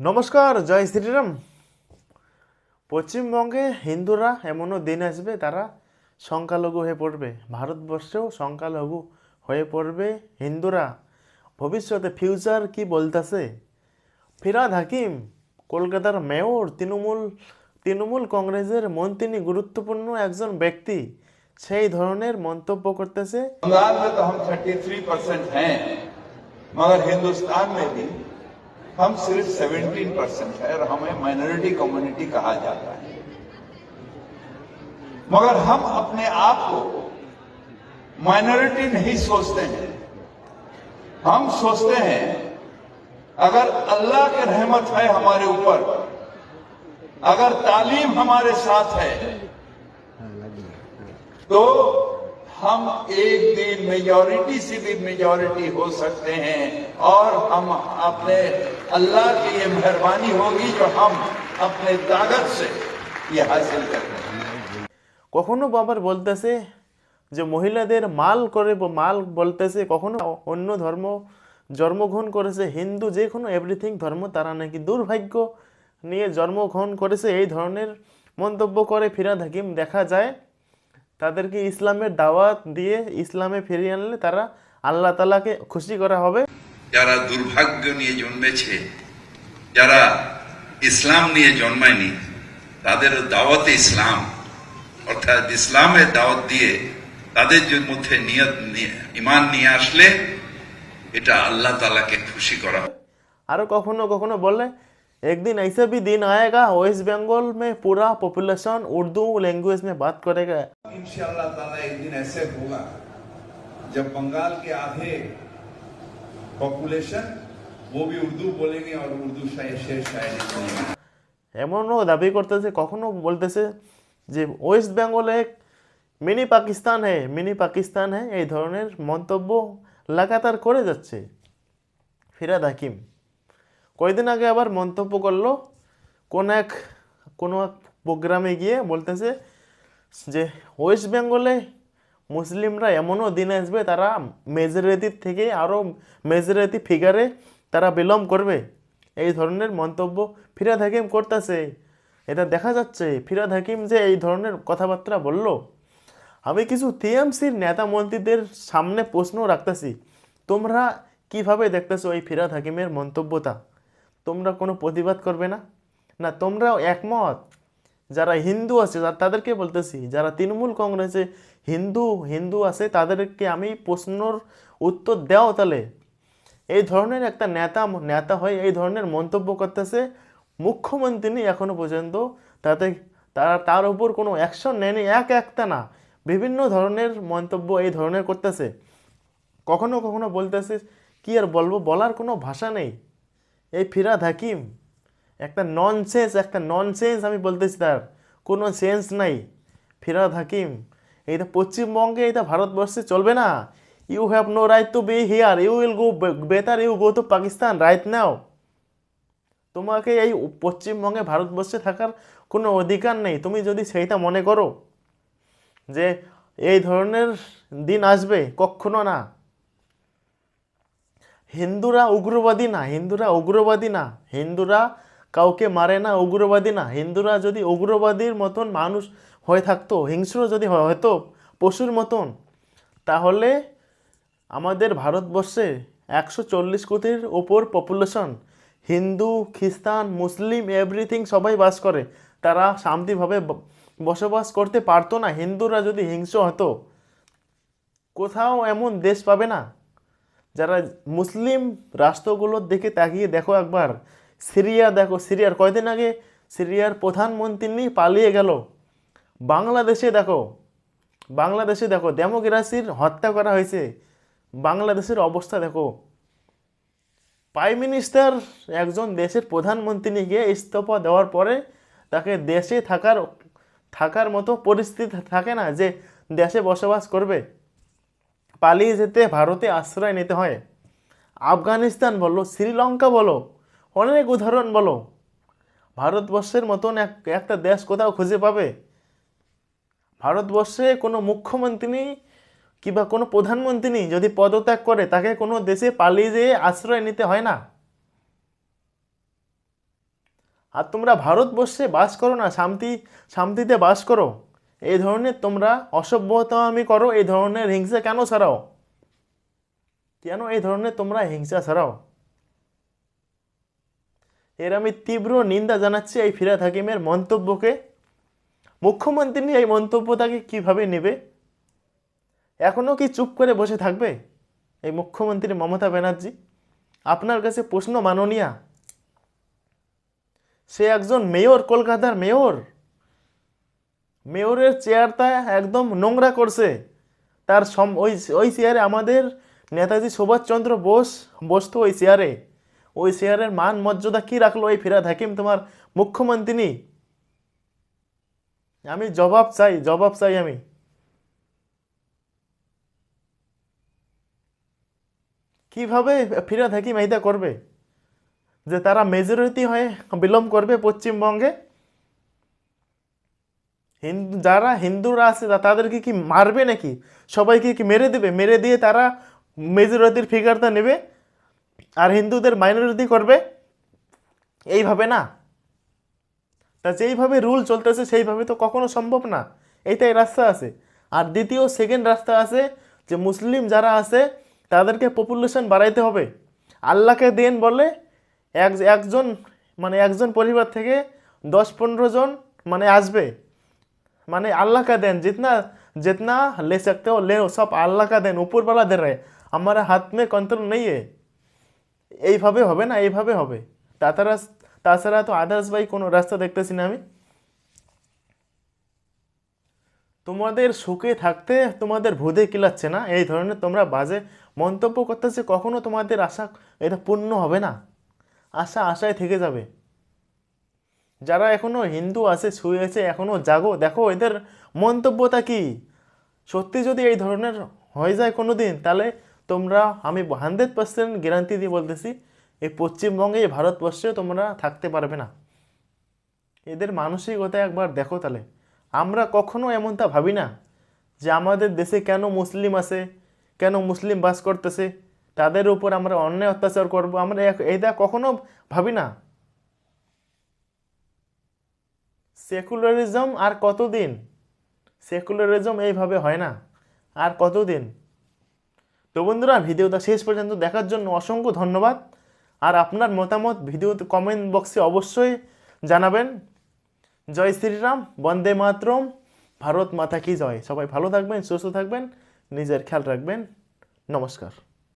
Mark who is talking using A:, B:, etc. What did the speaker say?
A: নমস্কার, জয় শ্রীরাম। পশ্চিমবঙ্গে হিন্দুরা এমনও দিন আসবে তারা সংখ্যালঘু হয়ে পড়বে। ভারতবর্ষেও সংখ্যালঘু হয়ে পড়বে হিন্দুরা। ভবিষ্যতে ফিউচার কি বলতেছে? ফিরাদ হাকিম, কলকাতার মেয়র, তৃণমূল তৃণমূল কংগ্রেসের মন্ত্রী গুরুত্বপূর্ণ একজন ব্যক্তি। সেই ধরনের মন্তব্য করতেছে।
B: হিন্দুস্তান हम 33 परसेंट मगर हिंदुस्तान में भी हम सिर्फ़ 17 परसेंट है और हमें माइनॉरिटी कम्युनिटी कहा जाता है। मगर हम अपने आप को माइनॉरिटी नहीं सोचते हैं। हम सोचते हैं, अगर अल्लाह की रहमत है हमारे ऊपर, अगर तालीम हमारे साथ है तो हम एक दिन मेजॉरिटी से भी मेजॉरिटी हो सकते हैं और हम अपने अल्लाह की ये मेहरबानी होगी जो हम अपने ताकत से ये हासिल करते हैं
A: কখনো আবার বলতেছে যে মহিলাদের মাল করে ব- মাল বলতেছে কখনো অন্য ধর্ম জন্মগ্রহণ করেছে হিন্দু যে কোনো এভরিথিং ধর্ম তারা নাকি দুর্ভাগ্য নিয়ে জন্মগ্রহণ করেছে এই ধরনের মন্তব্য করে ফিরাদ হাকিম দেখা যায় তাদেরকে ইসলামের দাওয়াত দিয়ে ইসলামে ফিরিয়ে আনলে তারা আল্লাহ তালাকে খুশি করা হবে।
C: যারা দুর্ভাগ্য নিয়ে জন্মেছে যারা ইসলাম নিয়ে জন্মায়নি তাদের দাওয়াতে ইসলাম অর্থাৎ ইসলামের দাওয়াত দিয়ে তাদের মধ্যে নিয়ত ইমান নিয়ে আসলে এটা আল্লাহ তালাকে খুশি করা
A: আরও কখনো কখনো বলে एक दिन ऐसा भी दिन आएगा वेस्ट बंगाल में पूरा पॉपुलेशन उर्दू लैंग्वेज में बात करेगा
B: इंशाल्लाह ताला एक दिन ऐसे होगा जब बंगाल के आधे पॉपुलेशन वो भी उर्दू बोलेंगे और उर्दू शायर शेर शायरी सुनेंगे
A: এমনও দাবি করতেছে কখনো বলতেছে যে ওয়েস্ট বেঙ্গল এক মিনি পাকিস্তান হ্যাঁ মিনি পাকিস্তান হ্যাঁ এই ধরনের মন্তব্য লাগাতার করে যাচ্ছে ফিরাদ হাকিম কয়েকদিন আগে আবার মন্তব্য করল, কোন এক, কোনো এক প্রোগ্রামে গিয়ে বলতেছে যে ওয়েস্ট বেঙ্গলে মুসলিমরা এমনও দিন আসবে, তারা মেজরিটির থেকে আরও মেজরিটি ফিগারে তারা বিলম করবে। এই ধরনের মন্তব্য ফিরাদ হাকিম করতেছে। এটা দেখা যাচ্ছে, ফিরাদ হাকিম যে এই ধরনের কথাবার্তা বলল। আমি কিছু টিএমসির নেতা মন্ত্রীদের সামনে প্রশ্ন রাখতেছি, তোমরা কীভাবে দেখতেছো এই ফিরাদ হাকিমের মন্তব্যটা? তোমরা কোনো প্রতিবাদ করবে না? না, তোমরাও একমত। যারা হিন্দু আছে তাদেরকে বলতেছি, যারা তৃণমূল কংগ্রেসে হিন্দু হিন্দু আছে, তাদেরকে আমি প্রশ্নর উত্তর দাও তাহলে এই ধরনের একটা নেতা নেতা হয়ে এই ধরনের মন্তব্য করতেছে, মুখ্যমন্ত্রী এখনও পর্যন্ত। তাতে তারা, তার উপর কোনো অ্যাকশন নেয়নি, এক একটা না। বিভিন্ন ধরনের মন্তব্য এই ধরনের করতেছে। কখনো কখনো বলতেছে, কি আর বলব? বলার কোনো ভাষা নেই। এই ফিরাদ হাকিম, একটা ননসেন্স একটা ননসেন্স আমি বলতেছি তার। কোনো সেন্স নাই। ফিরাদ হাকিম এইটা পশ্চিমবঙ্গে এটা ভারতবর্ষে চলবে না। You have no right to be here you will go better you go to Pakistan right now তোমাকে এই পশ্চিমবঙ্গে, ভারতবর্ষে থাকার কোনো অধিকার নেই। তুমি যদি সেইটা মনে করো যে এই ধরনের দিন আসবে, কখনো না। হিন্দুরা উগ্রবাদী না হিন্দুরা উগ্রবাদী না হিন্দুরা কাউকে মারে না উগ্রবাদী না হিন্দুরা যদি উগ্রবাদীর মতন মানুষ হয়ে থাকতো হিংস্র যদি হয়- হয়তো পশুর মতন তাহলে আমাদের ভারতবর্ষে একশো চল্লিশ কোটির ওপর পপুলেশন হিন্দু খ্রিস্টান মুসলিম এভরিথিং সবাই বাস করে তারা শান্তিভাবে বসবাস করতে পারতো না হিন্দুরা যদি হিংস্র হতো কোথাও এমন দেশ পাবে না যারা মুসলিম রাষ্ট্রগুলোর দিকে তাকিয়ে দেখো একবার, সিরিয়া দেখো, সিরিয়ার কয়দিন আগে? সিরিয়ার প্রধানমন্ত্রী পালিয়ে গেল। বাংলাদেশে দেখো বাংলাদেশে দেখো, ডেমোক্রেসির হত্যা করা হয়েছে। বাংলাদেশের অবস্থা দেখো। প্রাইম মিনিস্টার একজন দেশের প্রধানমন্ত্রীকে ইস্তফা দেওয়ার পরে তাকে দেশে থাকার থাকার মতো পরিস্থিতি থাকে না যে দেশে বসবাস করবে। পালিয়ে যেতে ভারতে আশ্রয় নিতে হয়। আফগানিস্তান বলো, শ্রীলঙ্কা বলো, অনেক উদাহরণ বলো। ভারতবর্ষের মতন এক, একটা দেশ কোথাও খুঁজে পাবে? ভারতবর্ষে কোনো মুখ্যমন্ত্রী কিংবা কোনো প্রধানমন্ত্রী যদি পদত্যাগ করে, তাকে কোনো দেশে পালিয়ে যেয়ে আশ্রয় নিতে হয় না। আর তোমরা ভারতবর্ষে বাস করো না, শান্তি, শান্তিতে বাস করো। এই ধরনের তোমরা অসভ্যতা আমি করো, এই ধরনের হিংসা কেন ছাড়াও? কেন এই ধরনের তোমরা হিংসা ছাড়াও? এর আমি তীব্র নিন্দা জানাচ্ছি এই ফিরাদ হাকিমের মন্তব্যকে। মুখ্যমন্ত্রী এই মন্তব্যটাকে কীভাবে নেবে? এখনও কি চুপ করে বসে থাকবে? এই মুখ্যমন্ত্রী মমতা ব্যানার্জি, আপনার কাছে প্রশ্ন মাননীয়া। সে একজন মেয়র, কলকাতার মেয়র। মেয়রের চেয়ারটা একদম নোংরা করছে। তার সম ওই ওই চেয়ারে আমাদের নেতাজি সুভাষচন্দ্র বোস বসতো ওই চেয়ারে। ওই চেয়ারের মান মর্যাদা কী রাখল ওই ফিরাদ হাকিম তোমার মুখ্যমন্ত্রী আমি জবাব চাই জবাব চাই আমি। কীভাবে ফিরাদ হাকিম এইটা করবে? যে তারা মেজরিটি হয়ে বিলম্ব করবে পশ্চিমবঙ্গে? হিন্দু যারা হিন্দুরা আছে তাদেরকে কি মারবে নাকি? সবাইকে কি মেরে দেবে? মেরে দিয়ে তারা মেজরিটির ফিগারটা নেবে? আর হিন্দুদের মাইনরিটি করবে? এইভাবে না। তা যেইভাবে রুল চলতেছে, সেইভাবে তো কখনো সম্ভব না। এইটাই রাস্তা আছে। আর দ্বিতীয় সেকেন্ড রাস্তা আছে যে মুসলিম যারা আছে, তাদেরকে পপুলেশন বাড়াইতে হবে। আল্লাহকে দেন বলে এক একজন মানে একজন পরিবার থেকে দশ পনেরো জন মানে আসবে। মানে अल्लाह का देन जितना जितना ले सकते हो ले सब আল্লাহ का देन ऊपर वाला दे रहे हैं। हमारे हाथ में कंट्रोल नहीं है এইভাবে হবে না এইভাবে হবে তাছাড়া তাছাড়া তো আদার্স বাই কোনো রাস্তা দেখতেছি না আমি তোমাদের সুখে থাকতে তোমাদের ভুদে কিলাচ্ছে না এই ধরনের তোমরা বাজে মন্তব্য করতেছে কখনো তোমাদের আশা এটা পূর্ণ হবে না আশা আশায় থেকে যাবে যারা এখনও হিন্দু আছে, শুয়ে আছে, এখনও জাগো, দেখো এদের মন্তব্যতা কি? সত্যি যদি এই ধরনের হয়ে যায় কোনো দিন তাহলে তোমরা, আমি হান্ড্রেড পার্সেন্ট গ্যারান্টি দিয়ে বলতেছি, এই পশ্চিমবঙ্গে, এই ভারতবর্ষে তোমরা থাকতে পারবে না। এদের মানসিকতা একবার দেখো তাহলে। আমরা কখনো এমনটা ভাবি না যে আমাদের দেশে কেন মুসলিম আছে, কেন মুসলিম বাস করতেছে, তাদের উপর আমরা অন্যায় অত্যাচার করব, আমরা এটা কখনো ভাবি না। সেকুলারিজম আর কতদিন? সেকুলারিজম এইভাবে হয় না। আর কতদিন? তো বন্ধুরা, ভিডিওটা শেষ পর্যন্ত দেখার জন্য অসংখ্য ধন্যবাদ। আর আপনার মতামত ভিডিওতে কমেন্ট বক্সে অবশ্যই জানাবেন। জয় শ্রীরাম, বন্দে মাতরম, ভারত মাতা কি জয়। সবাই ভালো থাকবেন, সুস্থ থাকবেন, নিজের খেয়াল রাখবেন। নমস্কার।